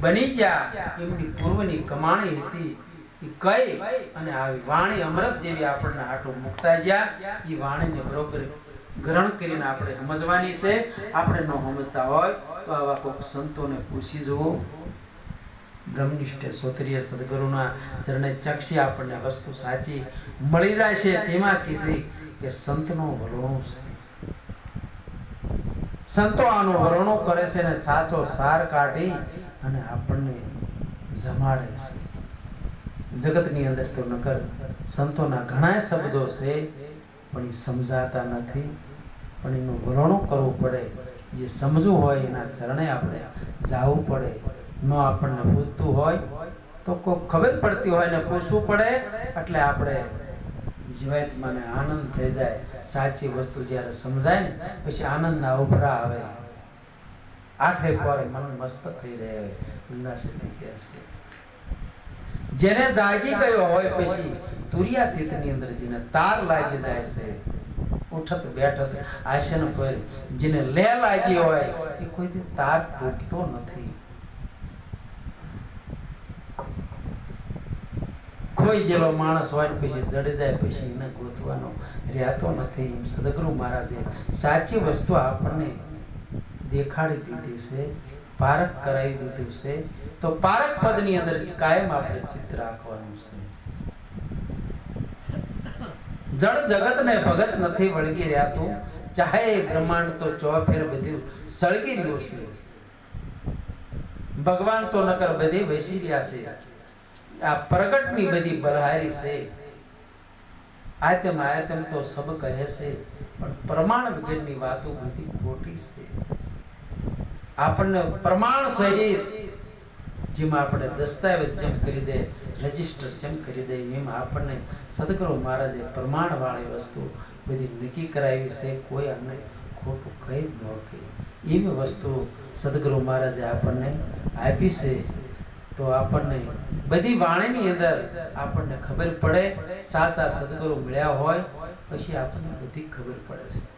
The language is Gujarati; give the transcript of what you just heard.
બની ગયા. એમની પૂર્વની કમાણી હતી. કઈ અને આવી વાણી અમૃત જેવી આપણને આટું મુકતા ગયા એ વાણીને બરોબર ગ્રહણ કરીને આપણે સમજવાની છે. આપણે ન સમજતા હોય તો આવા કોઈક સંતોને પૂછી જુઓ. બ્રહ્મનિષ્ઠ સોત્રીય સદગુરુના ચરણે ચક્ષી આપણને વસ્તુ સાચી મળી જાય છે. તેમાં કીધી કે સંતનો વરણું છે. સંતો આનું વરણું કરે છે ને સાચો સાર કાઢી અને આપણને જમાડે છે. જગતની અંદર તો નકર સંતોના ઘણા શબ્દો છે, પણ એ સમજાતા નથી. પણ એનું વરણું કરવું પડે. જે સમજવું હોય એના ચરણે આપણે જાવું પડે. ન આપણને પૂછતું હોય તો કોઈ ખબર પડતી હોય ને પૂછવું પડે, એટલે આપણે જીવાત્માને આનંદ થઈ જાય. સાચી વસ્તુ જ્યારે સમજાય ને, પછી આનંદના ઉભરા આવે. આઠે પર મન મસ્ત થઈ રહે ઉલ્લાસિત કહે છે જેને જાગી ગયો હોય પછી તુરિયાતીતની અંદર જેને તાર લાગી જાય છે, ઉઠત બેઠત આસન પર જેને લે લાગી હોય, એ કોઈ તાર તૂટતો નથી. કોઈ જેલો માણસ હોય ને પછી જડે જાય, પછી એને ગોતવાનો રહેતો નથી. સદગુરુ મહારાજે સાચી વસ્તુ આપણને દેખાડી દીધી છે પારક કરાવી દીધું છે, તો પારક પદની અંદર કાયમ આપણે ચિત્ત રાખવાનું છે. જળ જગતને ભગત નથી વળગી રહેતું ચાહે બ્રહ્માંડ તો ચોફેર બધું સળગી રહ્યું છે. ભગવાન તો નકર બધી વેસી રહ્યા છે. આ પ્રગટની બધી બલહારી છે. આતમ આયતમ તો સબ કહે છે, પણ પ્રમાણ વગરની વાતો બધી ખોટી છે. આપણને પ્રમાણ સહિત જેમાં આપણે દસ્તાવેજ જેમ કરી દે, રજિસ્ટર જેમ કરી દે, એમ આપણને સદગુરુ મહારાજે પ્રમાણવાળી વસ્તુ બધી નક્કી કરાવી છે, કોઈ અમને ખોટું જ ન કહી. એવી વસ્તુ સદગુરુ મહારાજે આપણને આપી છે. તો આપણને બધી વાણીની અંદર આપણને ખબર પડે, સાચા સદગુરુ મળ્યા હોય, પછી આપણને બધી ખબર પડે છે.